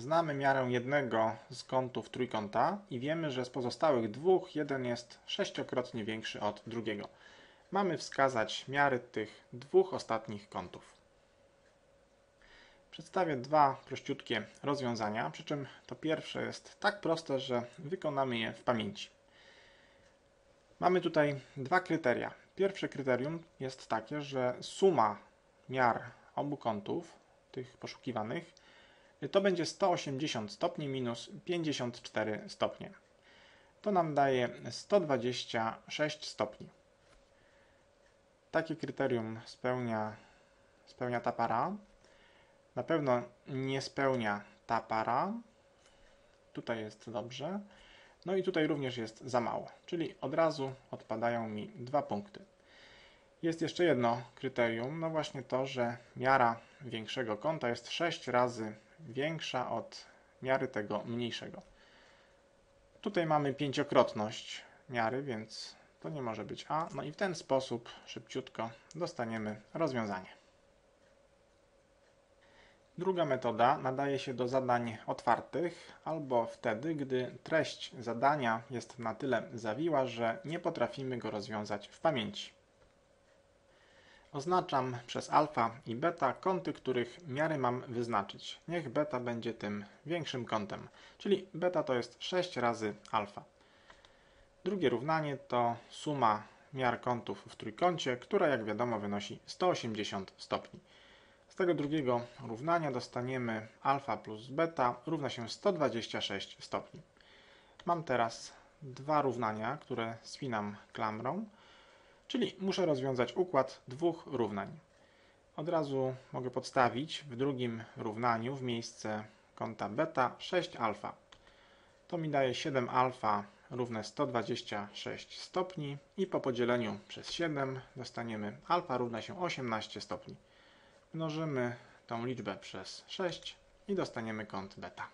Znamy miarę jednego z kątów trójkąta i wiemy, że z pozostałych dwóch jeden jest sześciokrotnie większy od drugiego. Mamy wskazać miary tych dwóch ostatnich kątów. Przedstawię dwa prościutkie rozwiązania, przy czym to pierwsze jest tak proste, że wykonamy je w pamięci. Mamy tutaj dwa kryteria. Pierwsze kryterium jest takie, że suma miar obu kątów, tych poszukiwanych, to będzie 180 stopni minus 54 stopnie. To nam daje 126 stopni. Takie kryterium spełnia, spełnia ta para. Na pewno nie spełnia ta para. Tutaj jest dobrze. No i tutaj również jest za mało, czyli od razu odpadają mi dwa punkty. Jest jeszcze jedno kryterium, no właśnie to, że miara większego kąta jest 6 razy większa od miary tego mniejszego. Tutaj mamy pięciokrotność miary, więc to nie może być A. No i w ten sposób szybciutko dostaniemy rozwiązanie. Druga metoda nadaje się do zadań otwartych albo wtedy, gdy treść zadania jest na tyle zawiła, że nie potrafimy go rozwiązać w pamięci. Oznaczam przez alfa i beta kąty, których miary mam wyznaczyć. Niech beta będzie tym większym kątem, czyli beta to jest 6 razy alfa. Drugie równanie to suma miar kątów w trójkącie, która jak wiadomo wynosi 180 stopni. Z tego drugiego równania dostaniemy alfa plus beta równa się 126 stopni. Mam teraz dwa równania, które spinam klamrą. Czyli muszę rozwiązać układ dwóch równań. Od razu mogę podstawić w drugim równaniu w miejsce kąta beta 6 alfa. To mi daje 7 alfa równe 126 stopni i po podzieleniu przez 7 dostaniemy alfa równa się 18 stopni. Mnożymy tą liczbę przez 6 i dostaniemy kąt beta.